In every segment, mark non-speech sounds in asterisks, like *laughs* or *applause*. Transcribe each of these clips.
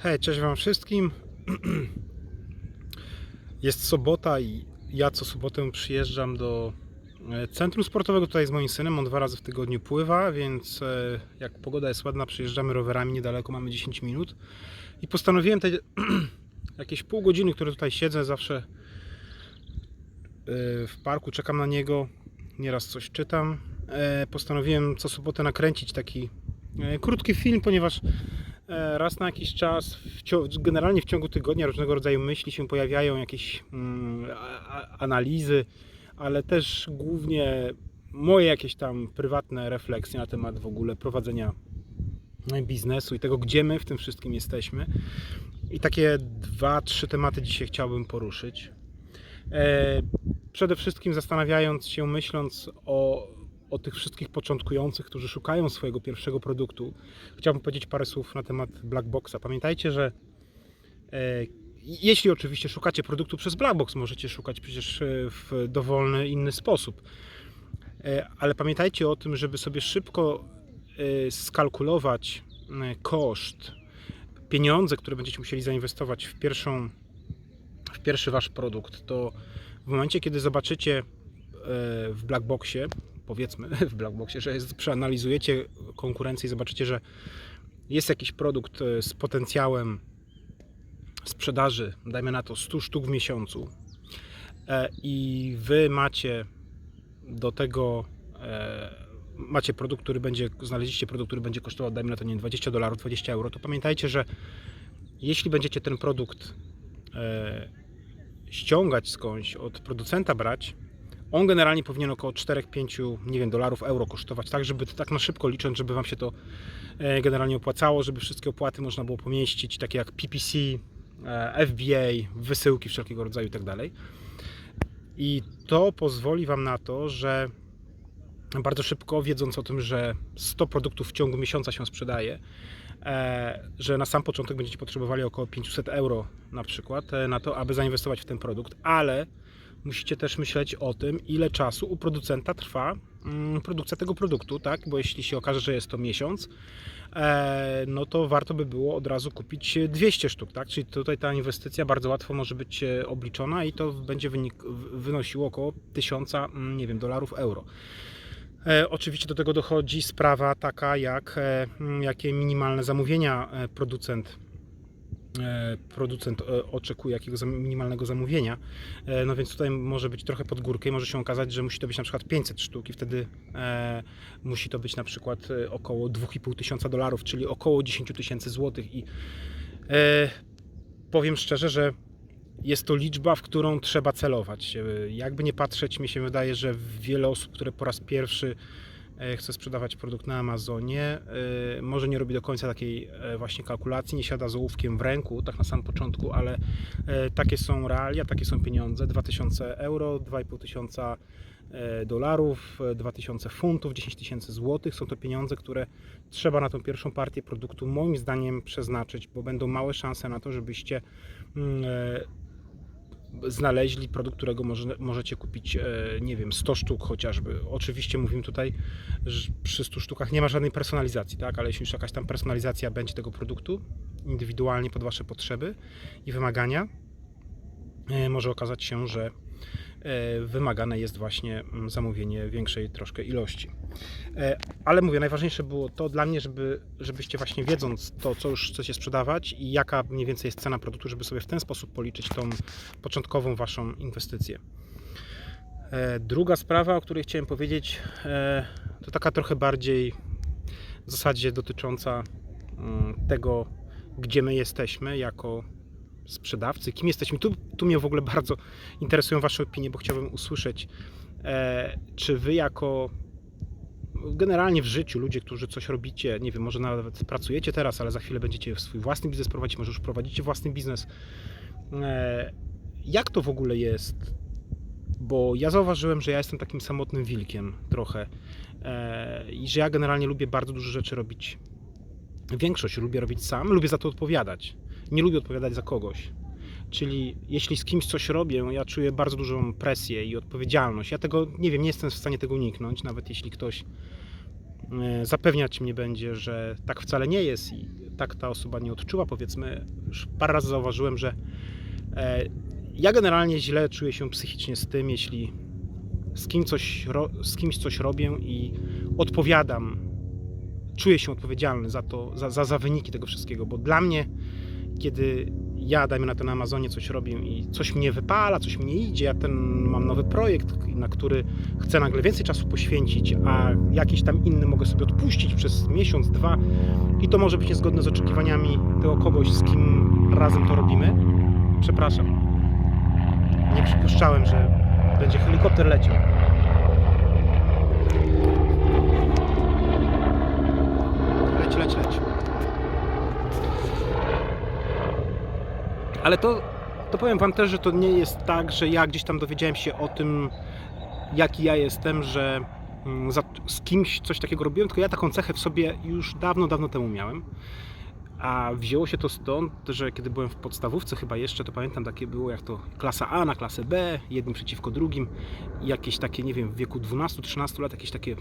Hej, cześć Wam wszystkim. *clears throat* Jest sobota i ja co sobotę przyjeżdżam do e, centrum sportowego tutaj z moim synem. On dwa razy w tygodniu pływa, więc e, jak pogoda jest ładna, przyjeżdżamy rowerami niedaleko, mamy 10 minut. I postanowiłem te *clears throat* jakieś pół godziny, które tutaj siedzę, zawsze e, w parku czekam na niego, nieraz coś czytam. Postanowiłem co sobotę nakręcić taki krótki film, ponieważ raz na jakiś czas, w generalnie w ciągu tygodnia różnego rodzaju myśli się pojawiają, jakieś mm, analizy, ale też głównie moje jakieś tam prywatne refleksje na temat w ogóle prowadzenia biznesu i tego, gdzie my w tym wszystkim jesteśmy. I takie dwa, trzy tematy dzisiaj chciałbym poruszyć. E, Przede wszystkim zastanawiając się, myśląc o, o tych wszystkich początkujących, którzy szukają swojego pierwszego produktu, chciałbym powiedzieć parę słów na temat Blackboxa. Pamiętajcie, że e, jeśli oczywiście szukacie produktu przez Blackbox, możecie szukać przecież e, w dowolny inny sposób. E, Ale pamiętajcie o tym, żeby sobie szybko e, skalkulować e, koszt, pieniądze, które będziecie musieli zainwestować w pierwszą, w pierwszy wasz produkt, to w momencie, kiedy zobaczycie e, w Blackboxie, powiedzmy *laughs* w Blackboxie, że jest, przeanalizujecie konkurencję i zobaczycie, że jest jakiś produkt e, z potencjałem sprzedaży, dajmy na to 100 sztuk w miesiącu e, i wy macie do tego e, macie produkt, który będzie, znaleźliście produkt, który będzie kosztował, dajmy na to nie wiem, 20 dolarów, 20 euro, to pamiętajcie, że jeśli będziecie ten produkt ściągać skądś, od producenta brać, on generalnie powinien około 4-5 nie wiem, dolarów, euro kosztować, tak, żeby tak na szybko licząc, żeby Wam się to e, generalnie opłacało, żeby wszystkie opłaty można było pomieścić, takie jak PPC, e, FBA, wysyłki wszelkiego rodzaju i tak dalej. I to pozwoli Wam na to, że bardzo szybko, wiedząc o tym, że 100 produktów w ciągu miesiąca się sprzedaje, e, że na sam początek będziecie potrzebowali około 500 euro na przykład na to, aby zainwestować w ten produkt, ale musicie też myśleć o tym, ile czasu u producenta trwa mm, produkcja tego produktu, tak? Bo jeśli się okaże, że jest to miesiąc, e, no to warto by było od razu kupić 200 sztuk, tak? Czyli tutaj ta inwestycja bardzo łatwo może być e, obliczona i to będzie wynik, wynosiło około 1000, mm, nie wiem, dolarów, euro. E, Oczywiście do tego dochodzi sprawa taka, jak jakie minimalne zamówienia producent producent e, oczekuje jakiego zam- minimalnego zamówienia. E, No więc tutaj może być trochę pod górkę i może się okazać, że musi to być na przykład 500 sztuk i wtedy e, musi to być na przykład e, około 2,5 tysiąca dolarów, czyli około 10 tysięcy złotych i e, powiem szczerze, że jest to liczba, w którą trzeba celować. E, Jakby nie patrzeć, mi się wydaje, że wiele osób, które po raz pierwszy e, chce sprzedawać produkt na Amazonie, e, może nie robi do końca takiej e, właśnie kalkulacji, nie siada z ołówkiem w ręku, tak na samym początku, ale e, takie są realia, takie są pieniądze. 2000 euro, 2,5 tysiąca e, dolarów, e, 2000 funtów, 10 tysięcy złotych. Są to pieniądze, które trzeba na tą pierwszą partię produktu moim zdaniem przeznaczyć, bo będą małe szanse na to, żebyście mm, e, znaleźli produkt, którego może, możecie kupić, e, nie wiem, 100 sztuk chociażby. Oczywiście mówimy tutaj, że przy 100 sztukach nie ma żadnej personalizacji, tak? ale jeśli już jakaś tam personalizacja będzie tego produktu, indywidualnie pod Wasze potrzeby i wymagania, e, może okazać się, że wymagane jest właśnie mm, zamówienie większej troszkę ilości. E, Ale mówię, najważniejsze było to dla mnie, żeby, żebyście właśnie wiedząc to, co już chcecie sprzedawać i jaka mniej więcej jest cena produktu, żeby sobie w ten sposób policzyć tą początkową Waszą inwestycję. E, Druga sprawa, o której chciałem powiedzieć, e, to taka trochę bardziej w zasadzie dotycząca mm, tego, gdzie my jesteśmy jako sprzedawcy, kim jesteśmy. Tu, tu mnie w ogóle bardzo interesują Wasze opinie, bo chciałbym usłyszeć, e, czy Wy jako generalnie w życiu, ludzie, którzy coś robicie, nie wiem, może nawet pracujecie teraz, ale za chwilę będziecie swój własny biznes prowadzić, może już prowadzicie własny biznes. E, Jak to w ogóle jest? Bo ja zauważyłem, że ja jestem takim samotnym wilkiem trochę e, i że ja generalnie lubię bardzo dużo rzeczy robić. Większość lubię robić sam, lubię za to odpowiadać. Nie lubię odpowiadać za kogoś. Czyli jeśli z kimś coś robię, ja czuję bardzo dużą presję i odpowiedzialność. Ja tego nie wiem, nie jestem w stanie tego uniknąć, nawet jeśli ktoś e, zapewniać mnie będzie, że tak wcale nie jest i tak ta osoba nie odczuła. Powiedzmy, już parę razy zauważyłem, że e, ja generalnie źle czuję się psychicznie z tym, jeśli z, kim coś, z kimś coś robię i odpowiadam, czuję się odpowiedzialny za to, za, za, za wyniki tego wszystkiego, bo dla mnie, kiedy ja, na to na Amazonie, coś robię i coś mnie wypala, coś mi nie idzie, ja ten mam nowy projekt, na który chcę nagle więcej czasu poświęcić, a jakiś tam inny mogę sobie odpuścić przez miesiąc, dwa i to może być niezgodne z oczekiwaniami tego kogoś, z kim razem to robimy. Przepraszam. Nie przypuszczałem, że będzie helikopter leciał. Leć, leć, leć. Ale to, to powiem Wam też, że to nie jest tak, że ja gdzieś tam dowiedziałem się o tym, jaki ja jestem, że mm, za, z kimś coś takiego robiłem, tylko ja taką cechę w sobie już dawno, dawno temu miałem. A wzięło się to stąd, że kiedy byłem w podstawówce chyba jeszcze, to pamiętam takie było jak to klasa A na klasę B, jednym przeciwko drugim. Jakieś takie, nie wiem, w wieku 12-13 lat jakieś takie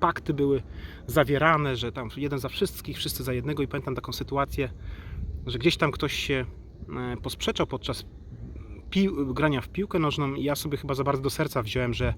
pakty były zawierane, że tam jeden za wszystkich, wszyscy za jednego i pamiętam taką sytuację, że gdzieś tam ktoś się posprzeczał podczas grania w piłkę nożną i ja sobie chyba za bardzo do serca wziąłem, że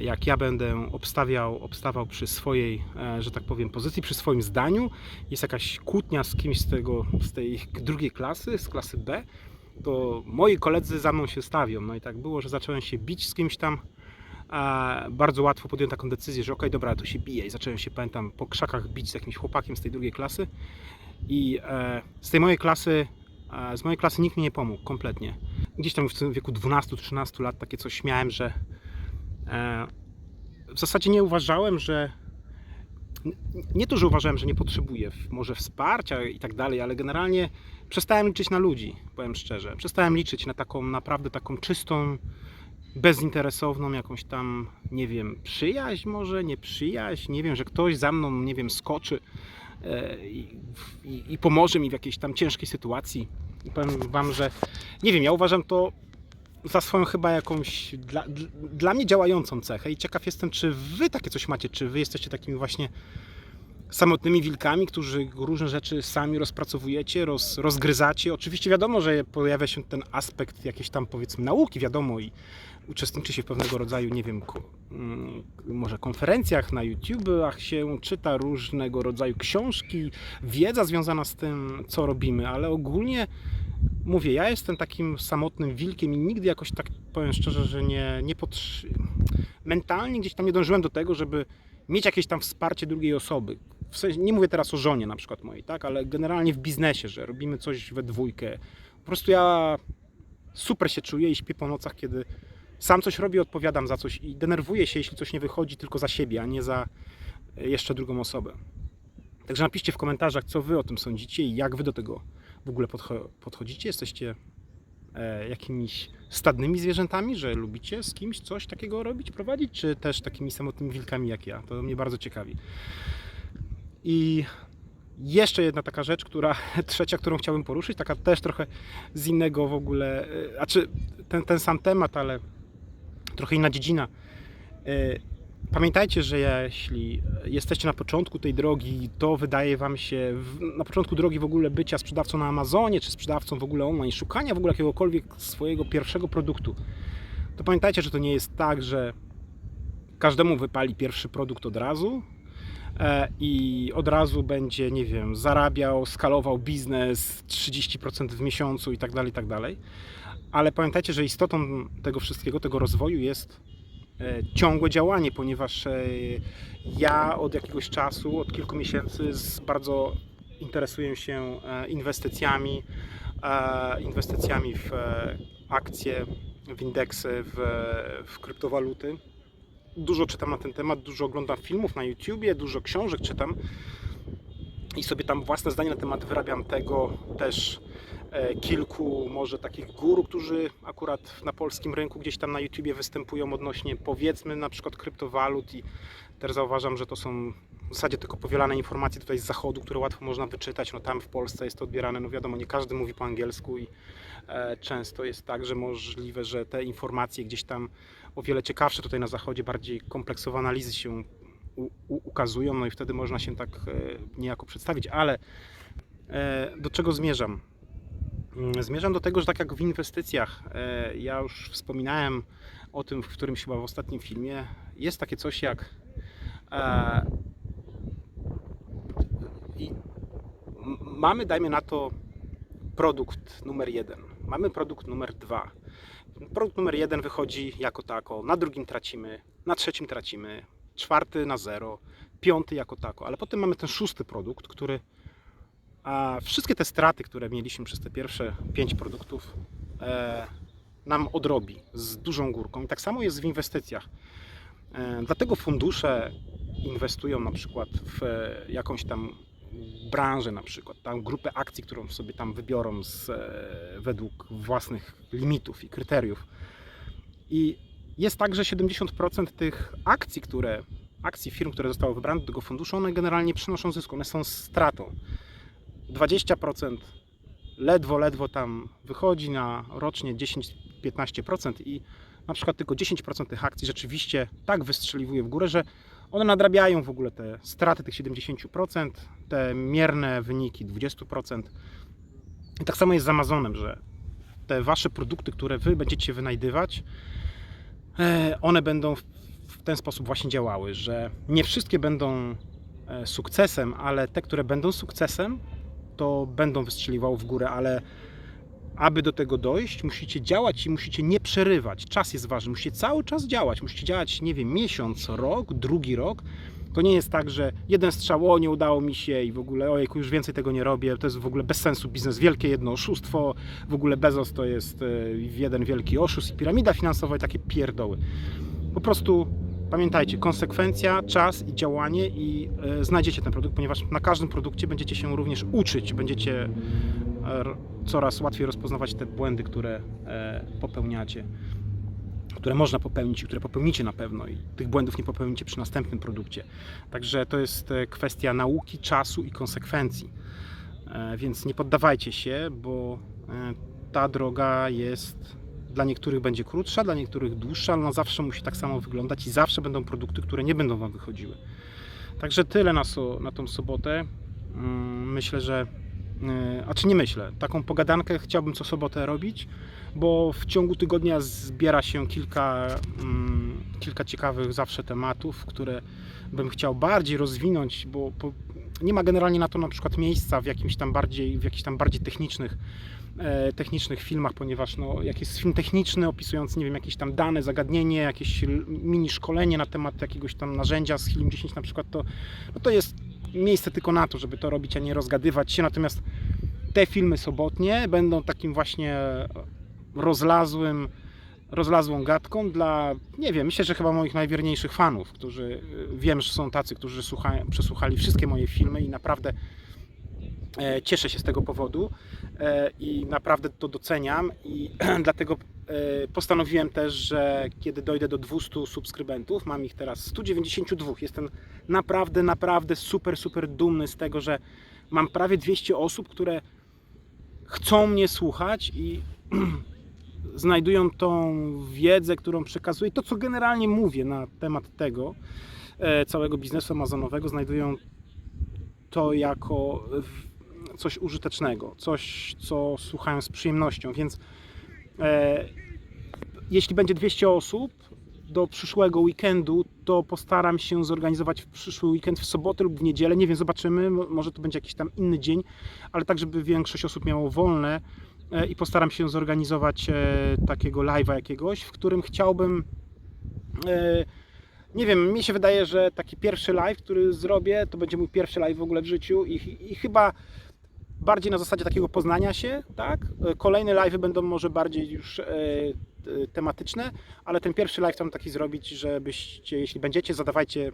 jak ja będę obstawiał, obstawał przy swojej, e, że tak powiem, pozycji, przy swoim zdaniu, jest jakaś kłótnia z kimś z, tego, z tej drugiej klasy, z klasy B, to moi koledzy za mną się stawią. No i tak było, że zacząłem się bić z kimś tam. A bardzo łatwo podjąłem taką decyzję, że okej, dobra, to się bije. I zacząłem się, pamiętam, po krzakach bić z jakimś chłopakiem z tej drugiej klasy. I e, z tej mojej klasy, e, z mojej klasy nikt mi nie pomógł kompletnie. Gdzieś tam w tym wieku 12-13 lat takie coś miałem, że E, W zasadzie nie uważałem, że. Nie to, że uważałem, że nie potrzebuję może wsparcia i tak dalej, ale generalnie przestałem liczyć na ludzi, powiem szczerze. Przestałem liczyć na taką naprawdę taką czystą, bezinteresowną jakąś tam, nie wiem, przyjaźń może, nie przyjaźń, nie wiem, że ktoś za mną, nie wiem, skoczy e, i, i, i pomoże mi w jakiejś tam ciężkiej sytuacji. I powiem Wam, że nie wiem, ja uważam to za swoją chyba jakąś dla, dla- dla mnie działającą cechę i ciekaw jestem, czy wy takie coś macie, czy wy jesteście takimi właśnie samotnymi wilkami, którzy różne rzeczy sami rozpracowujecie, roz, rozgryzacie. Oczywiście wiadomo, że pojawia się ten aspekt jakiejś tam powiedzmy nauki, wiadomo i uczestniczy się w pewnego rodzaju, nie wiem, mm, może konferencjach na YouTube'ach się czyta różnego rodzaju książki, wiedza związana z tym, co robimy, ale ogólnie mówię, ja jestem takim samotnym wilkiem i nigdy jakoś tak powiem szczerze, że nie, nie potrzy... mentalnie gdzieś tam nie dążyłem do tego, żeby mieć jakieś tam wsparcie drugiej osoby. W sensie, nie mówię teraz o żonie na przykład mojej, tak, ale generalnie w biznesie, że robimy coś we dwójkę. Po prostu ja super się czuję i śpię po nocach, kiedy sam coś robię, odpowiadam za coś i denerwuję się, jeśli coś nie wychodzi tylko za siebie, a nie za e, jeszcze drugą osobę. Także napiszcie w komentarzach, co wy o tym sądzicie i jak wy do tego w ogóle podcho- podchodzicie? Jesteście e, jakimiś stadnymi zwierzętami, że lubicie z kimś coś takiego robić, prowadzić, czy też takimi samotnymi wilkami jak ja? To mnie bardzo ciekawi. I jeszcze jedna taka rzecz, która *laughs* trzecia, którą chciałbym poruszyć, taka też trochę z innego w ogóle, e, a czy ten, ten sam temat, ale trochę inna dziedzina. E, Pamiętajcie, że jeśli jesteście na początku tej drogi, to wydaje Wam się, na początku drogi w ogóle bycia sprzedawcą na Amazonie, czy sprzedawcą w ogóle online, szukania w ogóle jakiegokolwiek swojego pierwszego produktu, to pamiętajcie, że to nie jest tak, że każdemu wypali pierwszy produkt od razu e, i od razu będzie, nie wiem, zarabiał, skalował biznes 30% w miesiącu i tak dalej, i tak dalej. Ale pamiętajcie, że istotą tego wszystkiego, tego rozwoju jest e, ciągłe działanie, ponieważ e, ja od jakiegoś czasu, od kilku miesięcy bardzo interesuję się e, inwestycjami, inwestycjami w akcje, w indeksy, w, w kryptowaluty. Dużo czytam na ten temat, dużo oglądam filmów na YouTubie, dużo książek czytam i sobie tam własne zdanie na temat wyrabiam tego też kilku może takich guru, którzy akurat na polskim rynku gdzieś tam na YouTubie występują odnośnie powiedzmy na przykład kryptowalut i też zauważam, że to są w zasadzie tylko powielane informacje tutaj z zachodu, które łatwo można wyczytać. No tam w Polsce jest to odbierane, no wiadomo, nie każdy mówi po angielsku i e, często jest tak, że możliwe, że te informacje gdzieś tam o wiele ciekawsze tutaj na zachodzie, bardziej kompleksowe analizy się u, u, ukazują, no i wtedy można się tak e, niejako przedstawić, ale e, do czego zmierzam? Mm, Zmierzam do tego, że tak jak w inwestycjach, e, ja już wspominałem o tym w którymś chyba w ostatnim filmie, jest takie coś jak e, mamy, dajmy na to, produkt numer jeden, mamy produkt numer dwa. Produkt numer jeden wychodzi jako tako, na drugim tracimy, na trzecim tracimy, czwarty na zero, piąty jako tako, ale potem mamy ten szósty produkt, który a wszystkie te straty, które mieliśmy przez te pierwsze pięć produktów, e, nam odrobi z dużą górką. I tak samo jest w inwestycjach. E, dlatego fundusze inwestują na przykład w e, jakąś tam branżę, na przykład tam grupę akcji, którą sobie tam wybiorą z, e, według własnych limitów i kryteriów. I jest tak, że 70% tych akcji, które akcji firm, które zostały wybrane do tego funduszu, one generalnie nie przynoszą zysku, one są stratą. 20% ledwo, ledwo tam wychodzi na rocznie 10-15% i na przykład tylko 10% tych akcji rzeczywiście tak wystrzeliwuje w górę, że one nadrabiają w ogóle te straty tych 70%, te mierne wyniki 20%. I tak samo jest z Amazonem, że te wasze produkty, które wy będziecie wynajdywać, e, one będą w- ten sposób właśnie działały, że nie wszystkie będą e, sukcesem, ale te, które będą sukcesem, to będą wystrzeliwały w górę, ale aby do tego dojść, musicie działać i musicie nie przerywać. Czas jest ważny, musicie cały czas działać. Musicie działać, nie wiem, miesiąc, rok, drugi rok. To nie jest tak, że jeden strzał, o nie udało mi się i w ogóle ojejku, już więcej tego nie robię, to jest w ogóle bez sensu biznes, wielkie jedno oszustwo, w ogóle Bezos to jest e, jeden wielki oszust i piramida finansowa i takie pierdoły. Po prostu pamiętajcie, konsekwencja, czas i działanie i e, znajdziecie ten produkt, ponieważ na każdym produkcie będziecie się również uczyć, będziecie e, coraz łatwiej rozpoznawać te błędy, które e, popełniacie, które można popełnić i które popełnicie na pewno i tych błędów nie popełnicie przy następnym produkcie. Także to jest e, kwestia nauki, czasu i konsekwencji. E, Więc nie poddawajcie się, bo e, ta droga jest dla niektórych będzie krótsza, dla niektórych dłuższa, ale ona zawsze musi tak samo wyglądać i zawsze będą produkty, które nie będą Wam wychodziły. Także tyle na, so, na tą sobotę. Mm, Myślę, że. yy, A czy nie myślę? Taką pogadankę chciałbym co sobotę robić, bo w ciągu tygodnia zbiera się kilka, mm, kilka ciekawych zawsze tematów, które bym chciał bardziej rozwinąć, bo, bo nie ma generalnie na to na przykład miejsca w jakimś tam bardziej, w jakichś tam bardziej technicznych technicznych filmach, ponieważ no, jak jest film techniczny opisujący, nie wiem, jakieś tam dane, zagadnienie, jakieś mini szkolenie na temat jakiegoś tam narzędzia z Helium 10 na przykład, to, no to jest miejsce tylko na to, żeby to robić, a nie rozgadywać się. Natomiast te filmy sobotnie będą takim właśnie rozlazłym, rozlazłą gadką dla, nie wiem, myślę, że chyba moich najwierniejszych fanów, którzy y, wiem, że są tacy, którzy słuchają, przesłuchali wszystkie moje filmy i naprawdę e, cieszę się z tego powodu e, i naprawdę to doceniam i *clears throat* dlatego e, postanowiłem też, że kiedy dojdę do 200 subskrybentów, mam ich teraz 192, jestem naprawdę, naprawdę super, super dumny z tego, że mam prawie 200 osób, które chcą mnie słuchać i *clears throat* znajdują tą wiedzę, którą przekazuję, to co generalnie mówię na temat tego e, całego biznesu amazonowego, znajdują to jako coś użytecznego, coś, co słuchają z przyjemnością, więc e, jeśli będzie 200 osób do przyszłego weekendu, to postaram się zorganizować w przyszły weekend w sobotę lub w niedzielę, nie wiem, zobaczymy, może to będzie jakiś tam inny dzień, ale tak, żeby większość osób miało wolne e, i postaram się zorganizować e, takiego live'a jakiegoś, w którym chciałbym e, nie wiem, mi się wydaje, że taki pierwszy live, który zrobię, to będzie mój pierwszy live w ogóle w życiu i, i chyba bardziej na zasadzie takiego poznania się, tak? E, Kolejne live'y będą może bardziej już e, tematyczne, ale ten pierwszy live tam taki zrobić, żebyście, jeśli będziecie, zadawajcie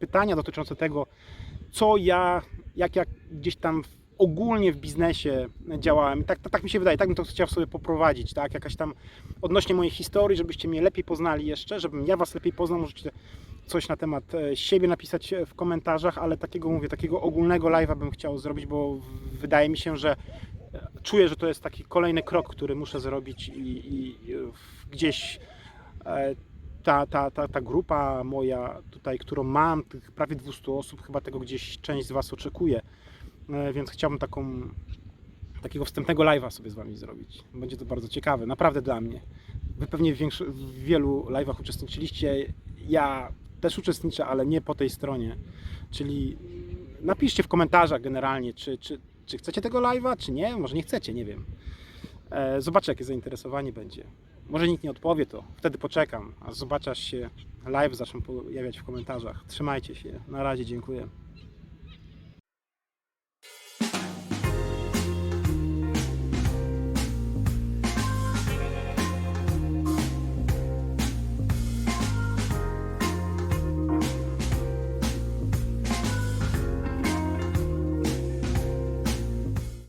pytania dotyczące tego, co ja, jak ja gdzieś tam ogólnie w biznesie działałem. Tak, tak mi się wydaje, tak bym to chciał sobie poprowadzić, tak? Jakaś tam odnośnie mojej historii, żebyście mnie lepiej poznali jeszcze, żebym ja Was lepiej poznał, możecie coś na temat e, siebie napisać e, w komentarzach, ale takiego mówię, takiego ogólnego live'a bym chciał zrobić, bo wydaje mi się, że e, czuję, że to jest taki kolejny krok, który muszę zrobić i, i gdzieś ta, ta, ta, ta grupa moja tutaj, którą mam, tych prawie 200 osób, chyba tego gdzieś część z Was oczekuje, więc chciałbym taką, takiego wstępnego live'a sobie z Wami zrobić. Będzie to bardzo ciekawe, naprawdę dla mnie. Wy pewnie w, w wielu live'ach uczestniczyliście, ja też uczestniczę, ale nie po tej stronie, czyli napiszcie w komentarzach generalnie, czy, czy, czy chcecie tego live'a, czy nie, może nie chcecie, nie wiem. E, Zobaczę, jakie zainteresowanie będzie. Może nikt nie odpowie, to wtedy poczekam, a zobaczę, aż się live zaczną pojawiać w komentarzach. Trzymajcie się. Na razie, dziękuję.